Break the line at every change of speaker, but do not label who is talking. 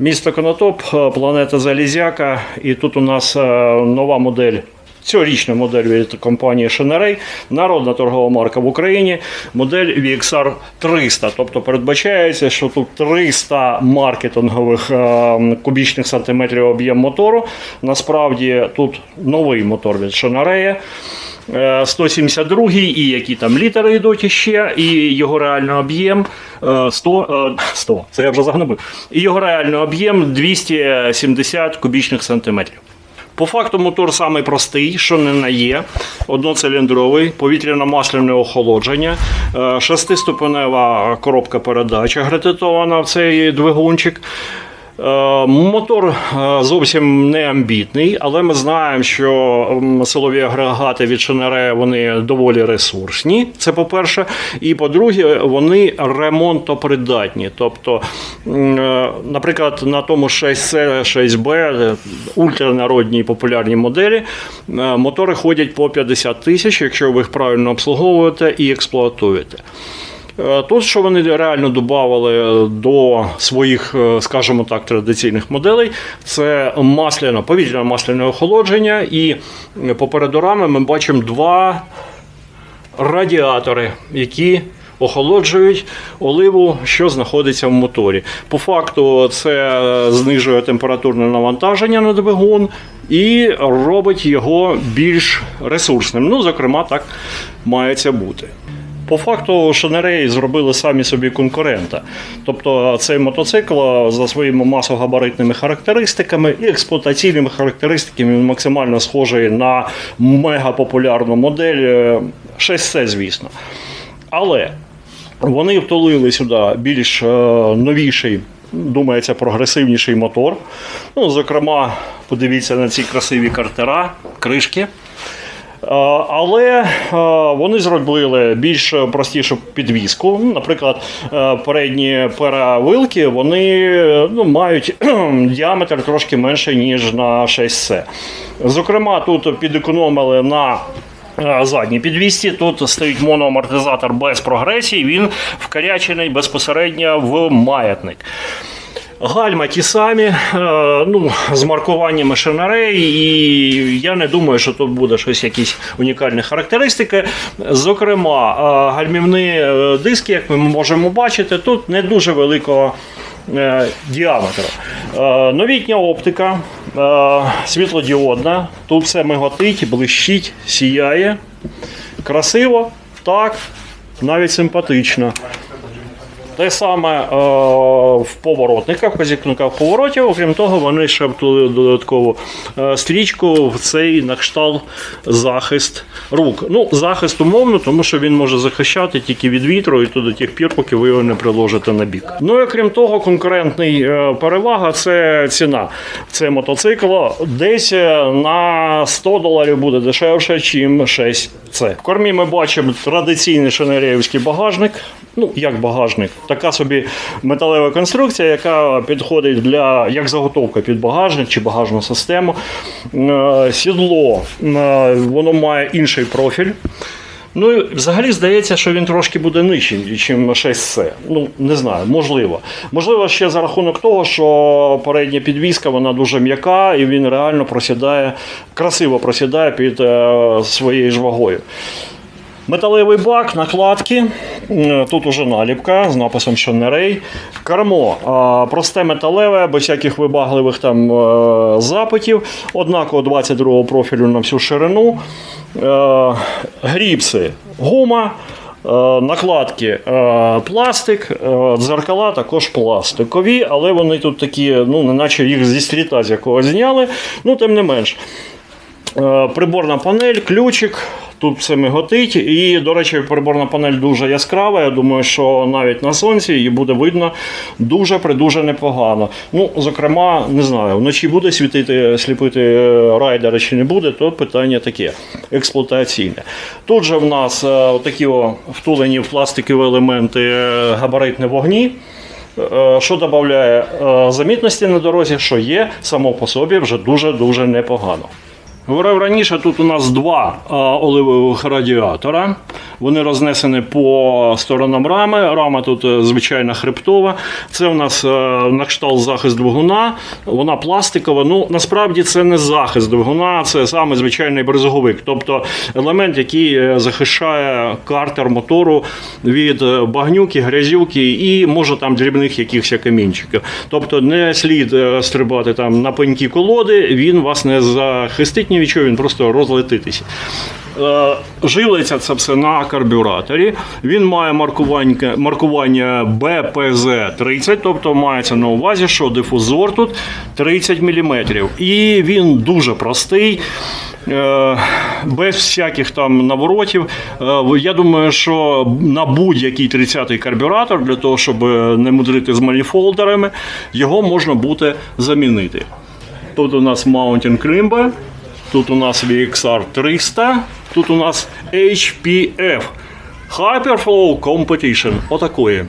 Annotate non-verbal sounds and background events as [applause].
Місто Конотоп, е, планета Залізяка. І тут у нас е, нова модель. Цьогорічна модель від компанії Шенерей, народна торгова марка в Україні, модель VXR 300. Тобто передбачається, що тут 300 маркетингових е, кубічних сантиметрів об'єм мотору. Насправді тут новий мотор від Шенерея. Е, 172 і які там літери йдуть іще, і його реальний об'єм е, 100, е, 100, це я вже загнобив. І його реальний об'єм 270 кубічних сантиметрів. По факту мотор самий простий, що не на є. Одноциліндровий, повітряно-масляне охолодження, е, шестиступенева коробка передач агретитована в цей двигунчик. Е, Мотор е, зовсім не амбітний, але ми знаємо, що силові агрегати від Шенере вони доволі ресурсні. Це по-перше. І по-друге, вони ремонтопридатні. Тобто, е, наприклад, на тому 6C, 6B, е, ультранародній популярні моделі, мотори ходять по 50 тисяч, якщо ви їх правильно обслуговуєте і експлуатуєте. Е, Тут, що вони реально додавали до своїх, е, скажімо так, традиційних моделей, це масляно, повітряно-масляне охолодження, і попереду рами ми бачимо два радіатори, які охолоджують оливу, що знаходиться в моторі. По факту, це знижує температурне навантаження на двигун і робить його більш ресурсним. Ну, зокрема, так мається бути. По факту Шенерей зробили самі собі конкурента. Тобто цей мотоцикл за своїми масогабаритними характеристиками і експлуатаційними характеристиками він максимально схожий на мегапопулярну модель е, 6C, звісно. Але вони втулили сюди більш е, новіший, думається, прогресивніший мотор. Ну, зокрема, подивіться на ці красиві картера, кришки. Е, Але е, вони зробили більш простішу підвіску. Ну, Наприклад, е, передні перевилки вони ну, мають [clears throat] діаметр трошки менше, ніж на 6C. Зокрема, тут підекономили на задній підвісці. Тут стоїть моноамортизатор без прогресії, він вкарячений безпосередньо в маятник. Гальма ті самі, е, ну, з маркуваннями Шенерей, і я не думаю, що тут буде щось якісь унікальні характеристики. Зокрема, е, гальмівні е, диски, як ми можемо бачити, тут не дуже великого діаметру. Новітня оптика, світлодіодна, тут все миготить, блищить, сіяє. Красиво, так, навіть симпатично. Те саме е, в поворотниках, позікниках поворотів, окрім того, вони ще втулили додаткову е, стрічку в цей на кшталт захист рук. Ну, захист умовно, тому що він може захищати тільки від вітру і то до тих пір, поки ви його не приложите на бік. Ну і окрім того, конкурентний е, перевага це ціна. Це мотоцикл десь е, на 100 доларів буде дешевше, ніж 6C. В кормі ми бачимо традиційний шенеріївський багажник. Ну, як багажник, така собі металева конструкція, яка підходить для як заготовка під багажник чи багажну систему. Е, Сідло е, воно має інший профіль. Ну взагалі здається, що він трошки буде нижчий, ніж 6C. Ну, не знаю, можливо. Можливо, ще за рахунок того, що передня підвіска вона дуже м'яка і він реально просідає, красиво просідає під е, своєю ж вагою. Металевий бак, накладки. Тут уже наліпка з написом Шенерей. Кермо а, просте металеве, без всяких вибагливих там е, запитів. Однаково 22 профілю на всю ширину. Е, Гріпси, гума. е, Накладки пластик, дзеркала також пластикові, але вони тут такі, ну, неначе їх зі стріта з якогось зняли. Ну, тим не менш. Приборна панель, ключик. Тут все миготить. І, до речі, приборна панель дуже яскрава. Я думаю, що навіть на сонці її буде видно дуже придуже непогано. Ну, зокрема, не знаю, вночі буде світити, сліпити е, райдери чи не буде, то питання таке експлуатаційне. Тут же в нас е, такі втулені в пластикові елементи е, габаритні вогні. Що додає замітності на дорозі, що є само по собі вже дуже-дуже непогано. Говорив раніше, тут у нас два оливових радіатора. Вони рознесені по сторонам рами. Рама тут е, звичайна хребтова. Це у нас е, на кшталт захист двигуна. Вона пластикова. Ну насправді це не захист двигуна, це саме звичайний бризговик. Тобто елемент, який е, захищає картер мотору від багнюки, грязюки і може там дрібних якихось камінчиків. Тобто не слід стрибати там на пенькі колоди, він вас не захистить ні він просто розлетитися. Е, Живиться це все на карбюраторі. Він має маркування, маркування BPZ-30, тобто мається на увазі, що дифузор тут 30 мм. І він дуже простий. е, Без всяких там наворотів. Е, Я думаю, що на будь-який 30-й карбюратор, для того, щоб не мудрити з маніфолдерами, його можна буде замінити. Тут у нас Mountain Crimbe, тут у нас VXR 300, тут у нас HPF. Hyperflow Competition. Отакої.